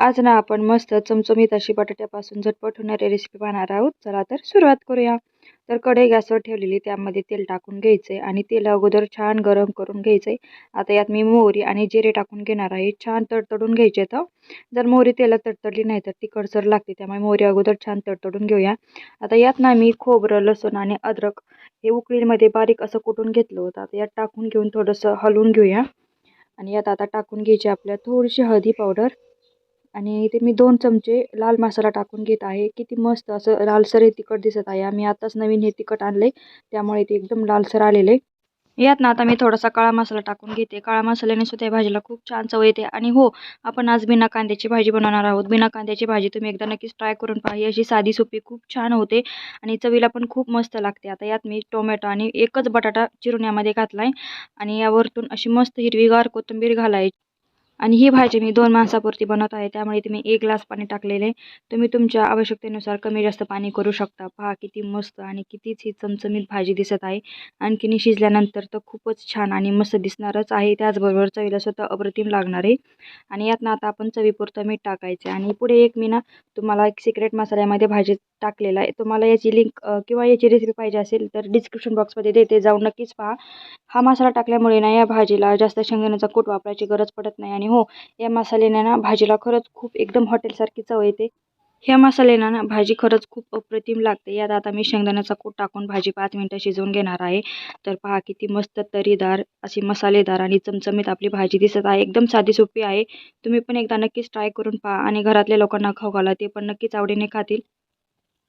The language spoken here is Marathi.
आज ना आपण मस्त चमचमीत अशी बटाट्यापासून झटपट होणारी रेसिपी पाहणार आहोत. चला तर सुरुवात करूया. तर कढई गॅसवर ठेवलेली त्यामध्ये तेल टाकून घ्यायचे आणि तेल अगोदर छान गरम करून घ्यायचे. आता यात मी मोहरी आणि जिरे टाकून घेणार आहे. छान तडतडून घ्यायचे तर जर मोहरी तेलात तडतडली नाही तर ती कडसर लागते त्यामुळे मोहरी अगोदर छान तडतडून घेऊया. आता यात ना मी खोबरं लसूण आणि अद्रक हे उकळीमध्ये बारीक असं कुटून घेतलं होतं. आता यात टाकून घेऊन थोडंसं हलवून घेऊया. आणि यात आता टाकून घ्यायची आपल्या थोडीशी हळदी पावडर. आणि इथे मी दोन चमचे लाल मसाला टाकून घेत आहे. किती मस्त असं लालसर हे तिखट दिसत आहे. आम्ही आताच नवीन हे तिखट आणले त्यामुळे ते एकदम लालसर आलेले. यात ना आता मी थोडासा काळा मसाला टाकून घेते. काळा मसाल्याने सुद्धा या भाजीला खूप छान चव येते. आणि हो आपण आज बिना कांद्याची भाजी बनवणार आहोत. बिना कांद्याची भाजी तुम्ही एकदा नक्कीच ट्राय करून पहा. अशी साधी सोपी खूप छान होते आणि चवीला पण खूप मस्त लागते. आता यात मी टोमॅटो आणि एकच बटाटा चिरून यामध्ये घातला आहे आणि यावरतून अशी मस्त हिरवीगार कोथिंबीर घालायची. आणि ही भाजी मी दोन माणसापुरती बनवत आहे त्यामुळे इथे मी एक ग्लास पाणी टाकलेले. तुम्ही तुमच्या आवश्यकतेनुसार कमी जास्त पाणी करू शकता. पहा किती मस्त आणि कितीच ही चमचमीत भाजी दिसत आहे. आणखीन शिजल्यानंतर तर खूपच छान आणि मस्त दिसणारच आहे. त्याचबरोबर चवीला सुद्धा अप्रतिम लागणार आहे. आणि यातनं आता आपण चवीपुरतं मीठ टाकायचं आणि पुढे एक मी ना तुम्हाला एक सिक्रेट मसाल्यामध्ये भाजी टाकलेला आहे. तुम्हाला याची लिंक किंवा याची रेसिपी पाहिजे असेल तर डिस्क्रिप्शन बॉक्समध्ये देते. जाऊन नक्कीच पहा. हा मसाला टाकल्यामुळे ना या भाजीला जास्त शेंगदाण्याचा कूट वापरायची गरज पडत नाही आणि आणि हो या मसाल्याने ना भाजीला खरंच खूप एकदम हॉटेलसारखी चव येते. ह्या मसाल्यानं ना भाजी खरंच खूप अप्रतिम लागते. यात आता मी शेंगदाण्याचा कूट टाकून भाजी पाच मिनटं शिजवून घेणार आहे. तर पहा किती मस्त तरीदार अशी मसालेदार आणि चमचमीत आपली भाजी दिसत आहे. एकदम साधी सोपी आहे. तुम्ही पण एकदा नक्कीच ट्राय करून पहा आणि घरातल्या लोकांना खाऊ घाला. ते पण नक्कीच आवडीने खातील.